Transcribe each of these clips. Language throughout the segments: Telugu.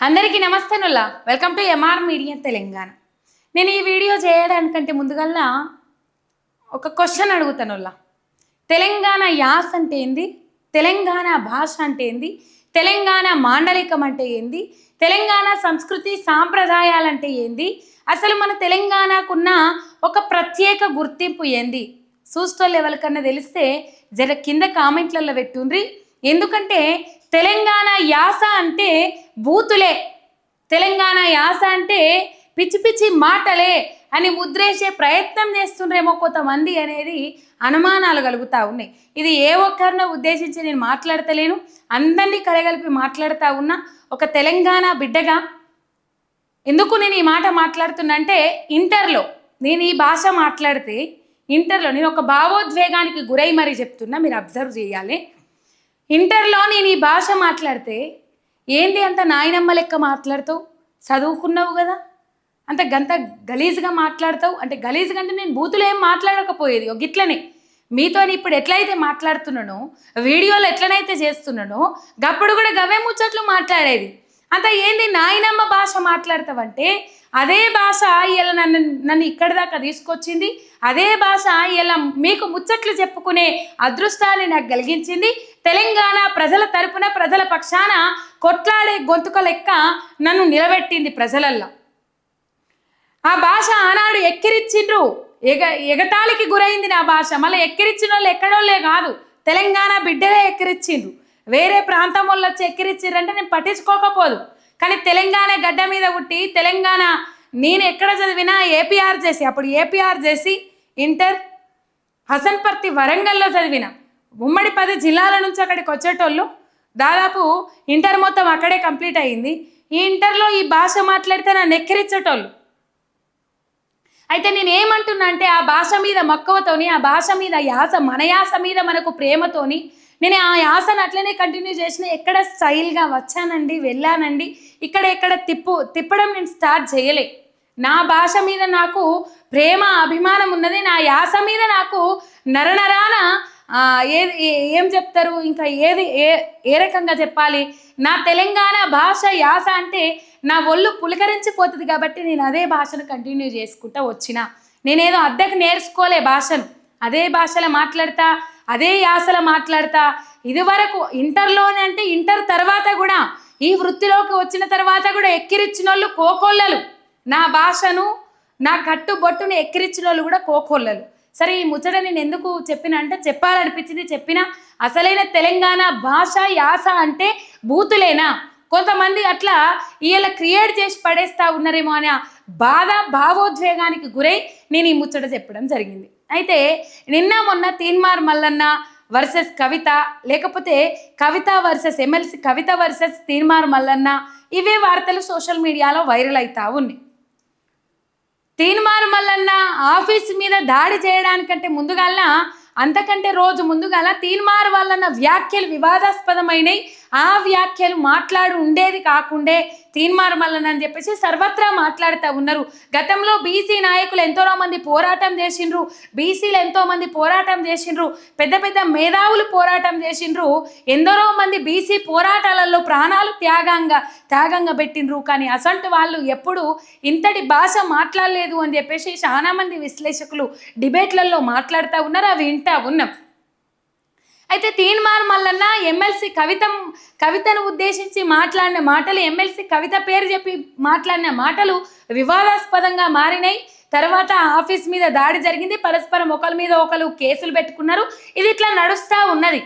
అందరికీ నమస్తే నమస్తేనుల్లా welcome to M R media Telangana నేను ఈ వీడియో చేయడానికంటే ముందుగల్లా ఒక క్వశ్చన్ అడుగుతానుల్లా. తెలంగాణ యాస అంటే ఏంది? తెలంగాణ భాష అంటే ఏంది? తెలంగాణ మాండలికం అంటే ఏంది? తెలంగాణ సంస్కృతి సాంప్రదాయాలు అంటే ఏంది? అసలు మన తెలంగాణకున్న ఒక ప్రత్యేక గుర్తింపు ఏంది? చూస్తోళ్ళు ఎవరికన్నా తెలిస్తే జర కింద కామెంట్లలో పెట్టుండ్రి ఎందుకంటే తెలంగాణ యాస అంటే బూతులే. తెలంగాణ యాస అంటే పిచ్చి పిచ్చి మాటలే అని ముద్రేసే ప్రయత్నం చేస్తుండ్రేమో కొంతమంది అనేది అనుమానాలు కలుగుతూ ఉన్నాయి. ఇది ఏ ఒక్కరినో ఉద్దేశించి నేను మాట్లాడతలేను. అందరినీ కలగలిపి మాట్లాడుతూ ఉన్నా ఒక తెలంగాణ బిడ్డగా ఎందుకు నేను ఈ మాట మాట్లాడుతున్నంటే ఇంటర్లో నేను ఈ భాష మాట్లాడితే ఇంటర్లో నేను ఒక భావోద్వేగానికి గురై మరీ చెప్తున్నా మీరు అబ్జర్వ్ చేయాలి. ఇంటర్లో నేను ఈ భాష మాట్లాడితే ఏంది అంత నాయనమ్మ లెక్క మాట్లాడతావు? చదువుకున్నావు కదా? అంత గంత గలీజ్గా మాట్లాడతావు? అంటే గలీజ్గా అంటే నేను బూతులు ఏం మాట్లాడకపోయేది. ఒక గిట్లనే. మీతో ఇప్పుడు ఎట్లయితే మాట్లాడుతున్నానో వీడియోలు ఎట్లనైతే చేస్తున్నానో గప్పుడు కూడా గవే ముచ్చట్లు మాట్లాడేది. అంత ఏంది నాయనమ్మ భాష మాట్లాడతావంటే అదే భాష ఇలా నన్ను నన్ను ఇక్కడి దాకా తీసుకొచ్చింది అదే భాష ఇలా మీకు ముచ్చట్లు చెప్పుకునే అదృష్టాన్ని నాకు కలిగించింది తెలంగాణ ప్రజల తరపున ప్రజల పక్షాన కొట్లాడే గొంతుక లెక్క నన్ను నిలబెట్టింది ప్రజలల్లో. ఆ భాష ఆనాడు ఎక్కిరిచ్చిండ్రు. ఎగ ఎగతాళికి గురైంది నా భాష. మళ్ళీ ఎక్కిరిచ్చిన వాళ్ళు ఎక్కడోళ్ళే కాదు. తెలంగాణ బిడ్డలే ఎక్కిరిచ్చిండ్రు. వేరే ప్రాంతం వాళ్ళు వచ్చి ఎక్కిరిచ్చిర్రంటే నేను పట్టించుకోకపోదు. కానీ తెలంగాణ గడ్డ మీద పుట్టి తెలంగాణ నేను ఎక్కడ చదివినా ఏపీఆర్ చేసి అప్పుడు ఏపీఆర్ చేసి ఇంటర్ హసన్పర్తి వరంగల్లో చదివిన. ఉమ్మడి పది జిల్లాల నుంచి అక్కడికి వచ్చేటోళ్ళు దాదాపు ఇంటర్ మొత్తం అక్కడే కంప్లీట్ అయ్యింది. ఈ ఇంటర్లో ఈ భాష మాట్లాడితే నన్ను ఎక్కిరించేటోళ్ళు అయితే నేను ఏమంటున్నా అంటే ఆ భాష మీద మక్కువతోని ఆ భాష మీద యాస మన యాస మీద మనకు ప్రేమతోని నేను ఆ యాసను అట్లనే కంటిన్యూ చేసిన ఎక్కడ స్టైల్గా వచ్చానండి వెళ్ళానండి ఇక్కడ ఎక్కడ తిప్పు తిప్పడం నేను స్టార్ట్ చేయలే. నా భాష మీద నాకు ప్రేమ అభిమానం ఉన్నది నా యాస మీద నాకు నరనరాన ఏది ఏ- ఏం చెప్తారు? ఇంకా ఏది ఏ ఏ రకంగా చెప్పాలి? నా తెలంగాణ భాష యాస అంటే నా ఒళ్ళు పులకరించిపోతుంది కాబట్టి నేను అదే భాషను కంటిన్యూ చేసుకుంటా వచ్చిన. నేనేదో అద్దెకు నేర్చుకోలే భాషను. అదే భాషలో మాట్లాడతా అదే యాసలో మాట్లాడతా. ఇదివరకు ఇంటర్లోనే అంటే ఇంటర్ తర్వాత కూడా ఈ వృత్తిలోకి వచ్చిన తర్వాత కూడా ఎక్కిరిచ్చిన వాళ్ళు కోకొల్లలు. నా భాషను నా కట్టుబొట్టును ఎక్కిరిచ్చిన వాళ్ళు కూడా కోకొల్లలు. సరే ఈ ముచ్చట నేను ఎందుకు చెప్పిన అంటే చెప్పాలనిపించింది చెప్పిన అసలైన తెలంగాణ భాష యాస అంటే బూతులేనా? కొంతమంది అట్లా ఇలా క్రియేట్ చేసి పడేస్తా ఉన్నారేమో అనే బాధ భావోద్వేగానికి గురై నేను ఈ ముచ్చట చెప్పడం జరిగింది. అయితే నిన్న మొన్న తీన్మార్ మల్లన్న వర్సెస్ కవిత లేకపోతే Kavitha versus MLC Kavitha versus Teenmaar Mallanna ఇవే వార్తలు సోషల్ మీడియాలో వైరల్ అవుతా ఉన్నాయి. తీన్మారు మల్లన్న ఆఫీస్ మీద దాడి చేయడానికంటే ముందుగాల అంతకంటే రోజు ముందుగాల తీన్మారు వల్లన్న వ్యాఖ్యలు వివాదాస్పదమైనవి ఆ వ్యాఖ్యలు మాట్లాడు ఉండేది కాకుండే తీన్మారమల్లన్ అని చెప్పేసి సర్వత్రా మాట్లాడుతూ ఉన్నారు. గతంలో బీసీ నాయకులు ఎంతో మంది పోరాటం చేసిండ్రు బీసీలు ఎంతో మంది పోరాటం చేసిండ్రు పెద్ద పెద్ద మేధావులు పోరాటం చేసిండ్రు ఎందరో మంది బీసీ పోరాటాలలో ప్రాణాలు త్యాగంగా త్యాగంగా పెట్టిండ్రు. కానీ అసంటు వాళ్ళు ఎప్పుడు ఇంతటి భాష మాట్లాడలేదు అని చెప్పేసి చాలా మంది విశ్లేషకులు డిబేట్లలో మాట్లాడుతూ ఉన్నారు అవి వింటా ఉన్నాం. అయితే తీన్మార్ మల్లన్న ఎమ్మెల్సీ కవిత కవితను ఉద్దేశించి మాట్లాడిన మాటలు ఎమ్మెల్సీ కవిత పేరు చెప్పి మాట్లాడిన మాటలు వివాదాస్పదంగా మారినాయి. తర్వాత ఆఫీస్ మీద దాడి జరిగింది. పరస్పరం ఒకరి మీద ఒకరు కేసులు పెట్టుకున్నారు. ఇది ఇట్లా నడుస్తూ ఉన్నది.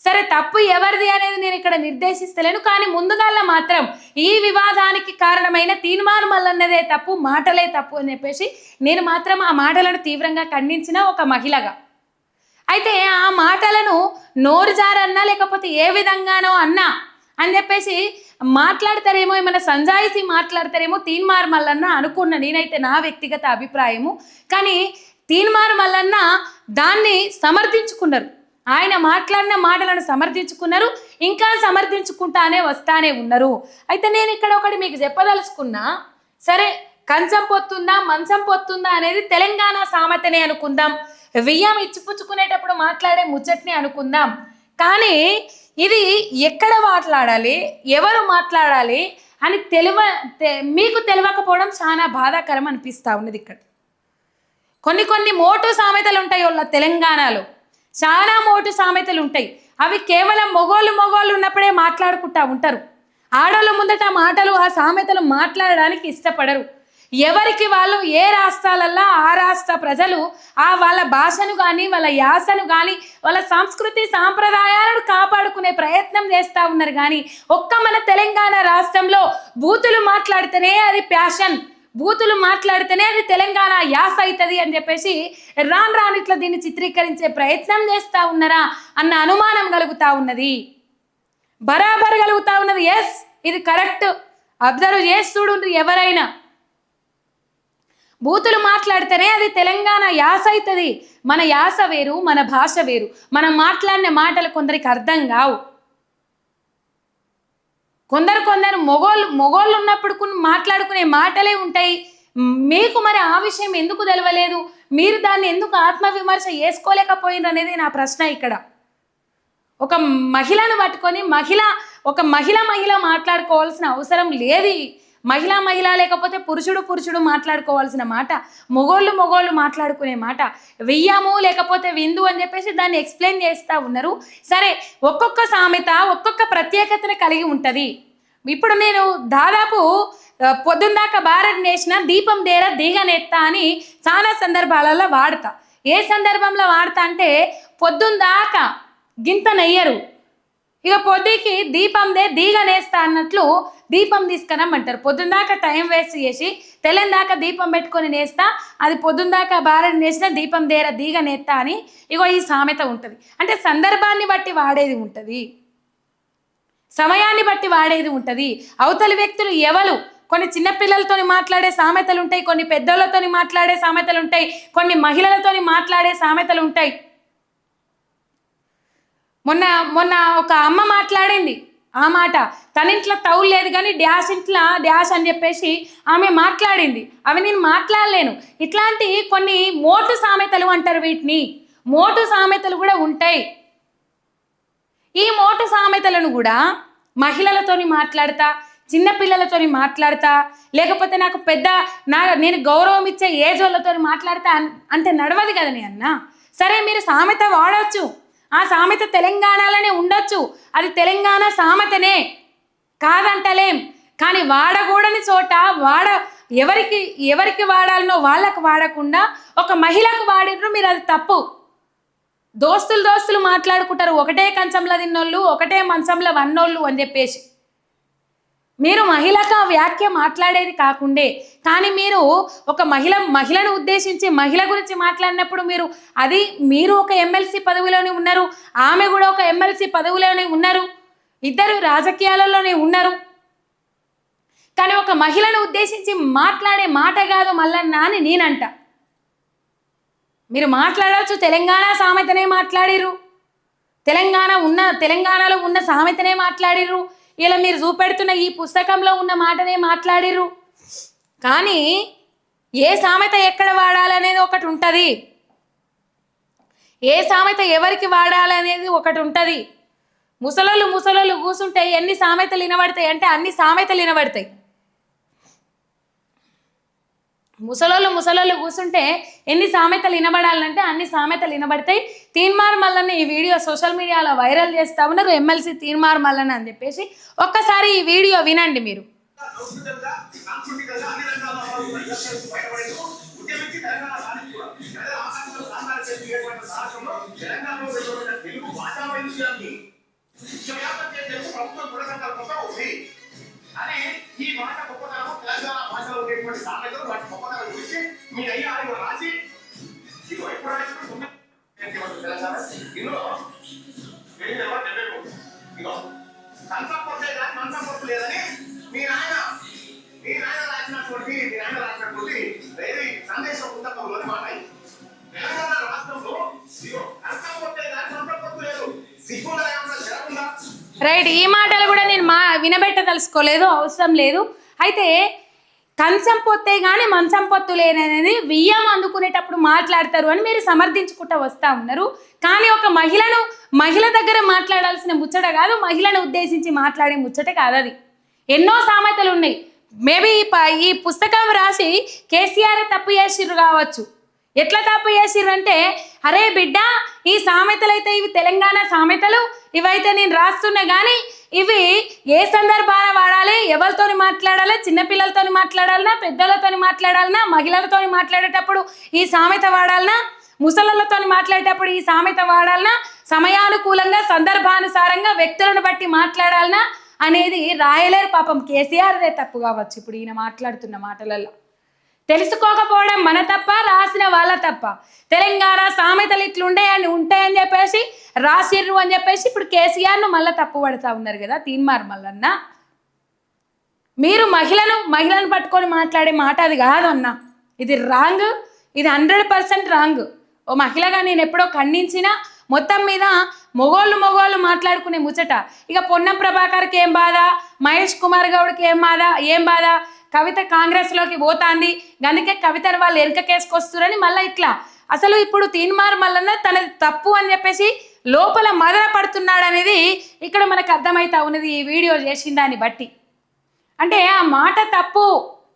సరే తప్పు ఎవరిది అనేది నేను ఇక్కడ నిర్దేశిస్తలేను. కానీ ముందుగాల మాత్రం ఈ వివాదానికి కారణమైన తీర్మానం మల్లన్నదే తప్పు మాటలే తప్పు అని చెప్పేసి నేను మాత్రం ఆ మాటలను తీవ్రంగా ఖండించిన ఒక మహిళగా. అయితే ఆ మాటలను నోరు జారన్నా లేకపోతే ఏ విధంగానో అన్నా అని చెప్పేసి మాట్లాడతారేమో ఏమైనా సంజాయిసి మాట్లాడతారేమో తీన్మార్ మల్లన్న అనుకున్న నేనైతే నా వ్యక్తిగత అభిప్రాయము. కానీ తీన్మార్ మల్లన్న దాన్ని సమర్థించుకున్నారు. ఆయన మాట్లాడిన మాటలను సమర్థించుకున్నారు ఇంకా సమర్థించుకుంటానే వస్తానే ఉన్నారు. అయితే నేను ఇక్కడ ఒకటి మీకు చెప్పదలుచుకున్నా. సరే కంచం పొత్తుందా మంచం పొత్తుందా అనేది తెలంగాణ సామెతనే అనుకుందాం. వియ్యం ఇచ్చిపుచ్చుకునేటప్పుడు మాట్లాడే ముచ్చట్ని అనుకుందాం. కానీ ఇది ఎక్కడ మాట్లాడాలి ఎవరు మాట్లాడాలి అని తెలివ తె- మీకు తెలియకపోవడం చాలా బాధాకరం అనిపిస్తూ ఉన్నది ఇక్కడ. కొన్ని కొన్ని మోటు సామెతలు ఉంటాయి వాళ్ళ తెలంగాణలో. చాలా మోటు సామెతలు ఉంటాయి. అవి కేవలం మొగోళ్ళు మొగోళ్ళు ఉన్నప్పుడే మాట్లాడుకుంటా ఉంటారు. ఆడోళ్ళ ముందట మాటలు ఆ సామెతలు మాట్లాడడానికి ఇష్టపడరు. ఎవరికి వాళ్ళు ఏ రాష్ట్రాలల్లో ఆ రాష్ట్ర ప్రజలు ఆ వాళ్ళ భాషను కానీ వాళ్ళ యాసను కానీ వాళ్ళ సంస్కృతి సాంప్రదాయాలను కాపాడుకునే ప్రయత్నం చేస్తూ ఉన్నారు కానీ ఒక్క మన తెలంగాణ రాష్ట్రంలో బూతులు మాట్లాడితేనే అది ప్యాషన్. బూతులు మాట్లాడితేనే అది తెలంగాణ యాస అవుతుంది అని చెప్పేసి రాను రాను ఇట్లా దీన్ని చిత్రీకరించే ప్రయత్నం చేస్తూ ఉన్నారా అన్న అనుమానం కలుగుతూ ఉన్నది. బరాబర్ కలుగుతూ ఉన్నది. ఎస్ ఇది కరెక్ట్. అబ్జర్వ్ చేస్తుడు ఎవరైనా. బూతులు మాట్లాడితేనే అది తెలంగాణ యాస అవుతుంది. మన యాస వేరు మన భాష వేరు. మనం మాట్లాడిన మాటలు కొందరికి అర్థం కావు. కొందరు కొందరు మొగోళ్ళు మొగోళ్ళు ఉన్నప్పుడు మాట్లాడుకునే మాటలే ఉంటాయి. మీకు మరి ఆ విషయం ఎందుకు తెలవలేదు? మీరు దాన్ని ఎందుకు ఆత్మవిమర్శ చేసుకోలేకపోయింది అనేది నా ప్రశ్న ఇక్కడ. ఒక మహిళను పట్టుకొని మహిళ ఒక మహిళ మహిళ మాట్లాడుకోవాల్సిన అవసరం లేదు. మహిళ మహిళ లేకపోతే పురుషుడు పురుషుడు మాట్లాడుకోవాల్సిన మాట మొగోళ్ళు మొగోళ్ళు మాట్లాడుకునే మాట వెయ్యాము లేకపోతే విందు అని చెప్పేసి దాన్ని ఎక్స్ప్లెయిన్ చేస్తూ ఉన్నారు. సరే ఒక్కొక్క సామెత ఒక్కొక్క ప్రత్యేకతను కలిగి ఉంటుంది. ఇప్పుడు నేను దాదాపు ఆ, భారత్ నేసిన దీపం దేర దిగనెత్తా అని చాలా సందర్భాలలో వాడతా. ఏ సందర్భంలో వాడతా అంటే పొద్దుందాకా గింత నెయ్యరు. ఇక పొద్దుకి దీపందే దీగనేస్తా అన్నట్లు దీపం తీసుకురమ్మంటారు. పొద్దుందాకా టైం వేస్ట్ చేసి తెల్లందాకా దీపం పెట్టుకొని నేస్తా అది పొద్దుందాకా భారత నేసిన దీపం దేర దీగ నేస్తా అని ఇగో ఈ సామెత ఉంటుంది. అంటే సందర్భాన్ని బట్టి వాడేది ఉంటుంది. సమయాన్ని బట్టి వాడేది ఉంటుంది. అవతలి వ్యక్తులు ఎవరు కొన్ని చిన్నపిల్లలతోని మాట్లాడే సామెతలు ఉంటాయి కొన్ని పెద్దోళ్ళతోని మాట్లాడే సామెతలు ఉంటాయి కొన్ని మహిళలతోని మాట్లాడే సామెతలు ఉంటాయి మొన్న మొన్న ఒక అమ్మ మాట్లాడింది ఆ మాట. తన ఇంట్లో తౌలు లేదు కానీ డ్యాస్ ఇంట్లో డ్యాస్ అని చెప్పేసి ఆమె మాట్లాడింది. అవి నేను మాట్లాడలేను. ఇట్లాంటి కొన్ని మోటు సామెతలు అంటారు వీటిని. మోటు సామెతలు కూడా ఉంటాయి. ఈ మోటు సామెతలను కూడా మహిళలతోని మాట్లాడతా చిన్నపిల్లలతోని మాట్లాడతా లేకపోతే నాకు పెద్ద నా నేను గౌరవం ఇచ్చే ఏజ్ వాళ్ళతోని మాట్లాడతా అంటే నడవదు కదా నీ అన్న. సరే మీరు సామెత వాడవచ్చు ఆ సామెత తెలంగాణలోనే ఉండొచ్చు. అది తెలంగాణ సామెతనే. కాదంటలేం. కానీ వాడకూడని చోట వాడ ఎవరికి ఎవరికి వాడాలనో వాళ్ళకు వాడకుండా ఒక మహిళకు వాడినరు మీరు అది తప్పు. దోస్తులు దోస్తులు మాట్లాడుకుంటారు. ఒకటే కంచంలో తిన్నోళ్ళు ఒకటే మంచంలో వన్నోళ్ళు అని చెప్పేసి. మీరు మహిళకు ఆ వ్యాఖ్య మాట్లాడేది కాకుండే కానీ మీరు ఒక మహిళ మహిళను ఉద్దేశించి మహిళ గురించి మాట్లాడినప్పుడు మీరు అది మీరు ఒక ఎమ్మెల్సీ పదవిలోనే ఉన్నారు ఆమె కూడా ఒక ఎమ్మెల్సీ పదవిలోనే ఉన్నారు ఇద్దరు రాజకీయాలలోనే ఉన్నారు. కానీ ఒక మహిళను ఉద్దేశించి మాట్లాడే మాట కాదు మల్లన్న అని నేనంట. మీరు మాట్లాడవచ్చు తెలంగాణ సామెతనే మాట్లాడిరు తెలంగాణ ఉన్న తెలంగాణలో ఉన్న సామెతనే మాట్లాడిర్రు. ఇలా మీరు చూపెడుతున్న ఈ పుస్తకంలో ఉన్న మాటనే మాట్లాడిర్రు. కానీ ఏ సామెత ఎక్కడ వాడాలనేది ఒకటి ఉంటుంది. ఏ సామెత ఎవరికి వాడాలనేది ఒకటి ఉంటుంది. ముసలోళ్ళు ముసలోళ్ళు కూసుంటే ఎన్ని సామెతలు వినబడతాయి అంటే అన్ని సామెతలు వినబడతాయి. ముసలోళ్ళు ముసలోళ్ళు కూర్చుంటే ఎన్ని సామెతలు వినబడాలంటే అన్ని సామెతలు వినబడతాయి. తీన్మార్ మల్లన్న ఈ వీడియో సోషల్ మీడియాలో వైరల్ చేస్తా ఉన్నారు. ఎమ్మెల్సీ తీన్మార్ మల్లన్న అని చెప్పేసి ఒక్కసారి ఈ వీడియో వినండి మీరు. ప్రభుత్వం దృఢ సంకల్పంతో ఉంది ఈ మాట తెలంగాణ భాషలో ఉండేటువంటి సామెతలు వాటి గొప్పతనం చూసి మీ అయ్యా ఆయన రాసి ఇది ఎప్పుడు రాసి తెలంగాణ? ఇందులో వెయ్యి నెంబర్ డెబ్బై మూడు ఇగో కంచం పొట్టే కానీ మంచం పొట్టు లేదని మీ నాయన మీ నాయన రాసినటువంటి మీ నాయన రాసినటువంటి వేరే సందేశం పుస్తకంలోని మాట తెలంగాణ రాష్ట్రంలో ఇదిగో కంచం పొట్టే కానీ మంచం పొట్టు లేదు. సిగ్గుండా ఏమన్నా జరగకుండా రైట్ ఈ మాటలు కూడా నేను మా వినబెట్టదలుచుకోలేదు అవసరం లేదు. అయితే కంచం పొత్తే కానీ మంచం పొత్తు లేననేది వియ్యం అందుకునేటప్పుడు మాట్లాడతారు అని మీరు సమర్థించుకుంటూ వస్తూ ఉన్నారు. కానీ ఒక మహిళను మహిళ దగ్గర మాట్లాడాల్సిన ముచ్చట కాదు మహిళను ఉద్దేశించి మాట్లాడే ముచ్చట కాదు అది. ఎన్నో సామెతలు ఉన్నాయి. మేబీ ఈ ప- ఈ పుస్తకం రాసి కేసీఆర్ తప్పు చేసిర్రు కావచ్చు. ఎట్లా తప్పు చేసిర్రు అంటే అరే బిడ్డ ఈ సామెతలు అయితే ఇవి తెలంగాణ సామెతలు ఇవైతే నేను రాస్తున్నా కానీ ఇవి ఏ సందర్భాన వాడాలి? ఎవరితోని మాట్లాడాలి? చిన్నపిల్లలతోని మాట్లాడాలనా? పెద్దలతోని మాట్లాడాలనా? మహిళలతోని మాట్లాడేటప్పుడు ఈ సామెత వాడాలనా? ముసలలతో మాట్లాడేటప్పుడు ఈ సామెత వాడాలనా? సమయానుకూలంగా సందర్భానుసారంగా వ్యక్తులను బట్టి మాట్లాడాలనా? అనేది రాయలేరు పాపం. కేసీఆర్దే తప్పు కావచ్చు. ఇప్పుడు ఈయన మాట్లాడుతున్న మాటలలో తెలుసుకోకపోవడం మన తప్ప రాసిన వాళ్ళ తప్ప. తెలంగాణ సామెతలు ఇట్లుంటాయని ఉంటాయని చెప్పేసి రాసిర్రు అని చెప్పేసి ఇప్పుడు కేసీఆర్ను మళ్ళీ తప్పు పడుతూ ఉన్నారు కదా తీన్మార్ మల్లన్న. మీరు మహిళను మహిళను పట్టుకొని మాట్లాడే మాట అది కాదన్న. ఇది రాంగ్ ఇది హండ్రెడ్ పర్సెంట్ రాంగ్. ఓ మహిళగా నేను ఎప్పుడో ఖండించినా మొత్తం మీద మొగోళ్ళు మొగోళ్ళు మాట్లాడుకునే ముచ్చట. ఇక పొన్నం ప్రభాకర్కి ఏం బాధ? మహేష్ కుమార్ గౌడ్కి ఏం బాధ? ఏం బాధ? కవిత కాంగ్రెస్లోకి పోతాంది. అందుకే కవితను వాళ్ళు ఎరుకకేసుకొస్తురని మళ్ళీ ఇట్లా. అసలు ఇప్పుడు తీన్మార్ మల్లన్న తనది తప్పు అని చెప్పేసి లోపల మదన పడుతున్నాడు అనేది ఇక్కడ మనకు అర్థమవుతా ఉన్నది ఈ వీడియో చేసిన దాన్ని బట్టి. అంటే ఆ మాట తప్పు.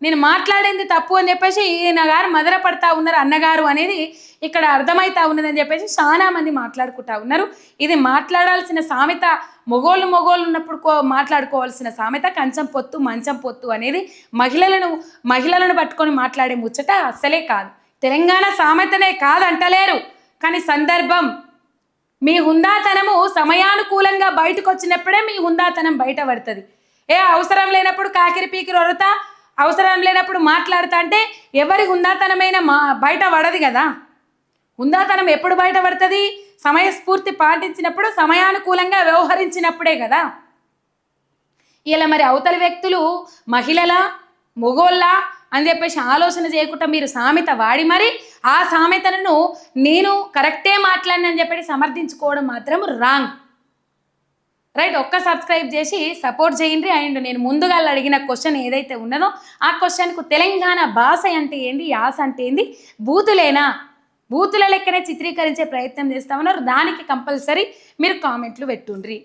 నేను మాట్లాడింది తప్పు అని చెప్పేసి ఈయన గారు మదర పడతా ఉన్నారు అన్నగారు అనేది ఇక్కడ అర్థమవుతా ఉన్నదని చెప్పేసి చాలా మంది మాట్లాడుకుంటా ఉన్నారు. ఇది మాట్లాడాల్సిన సామెత మొగోళ్ళు మొగోళ్ళు ఉన్నప్పుడు కో- మాట్లాడుకోవాల్సిన సామెత కంచం పొత్తు మంచం పొత్తు అనేది మహిళలను మహిళలను పట్టుకొని మాట్లాడే ముచ్చట అస్సలే కాదు. తెలంగాణ సామెతనే కాదంటలేరు. కానీ సందర్భం మీ హుందాతనము సమయానుకూలంగా బయటకు వచ్చినప్పుడే మీ హుందాతనం బయట పడుతుంది ఏ అవసరం లేనప్పుడు కాకిరి పీకిరి వరత అవసరం లేనప్పుడు మాట్లాడుతా అంటే ఎవరి హుందాతనమైన మా బయట పడదు కదా. హుందాతనం ఎప్పుడు బయట పడుతుంది? సమయస్ఫూర్తి పాటించినప్పుడు సమయానుకూలంగా వ్యవహరించినప్పుడే కదా. ఇలా మరి అవతలి వ్యక్తులు మహిళల మొగోళ్ళ అని చెప్పేసి ఆలోచన చేయకుండా మీరు సామెత వాడి మరి ఆ సామెతలను నేను కరెక్టే మాట్లాడినని చెప్పి సమర్థించుకోవడం మాత్రం రాంగ్. రైట్ ఒక్క సబ్స్క్రైబ్ చేసి సపోర్ట్ చేయండి. అండ్ నేను ముందుగా అడిగిన క్వశ్చన్ ఏదైతే ఉన్నదో ఆ క్వశ్చన్కు తెలంగాణ భాష అంటే ఏంటి యాస అంటే ఏంది? బూతులేనా? బూతుల లెక్కనే చిత్రీకరించే ప్రయత్నం చేస్తామన్నారు దానికి కంపల్సరీ మీరు కామెంట్లు పెట్టుండ్రి.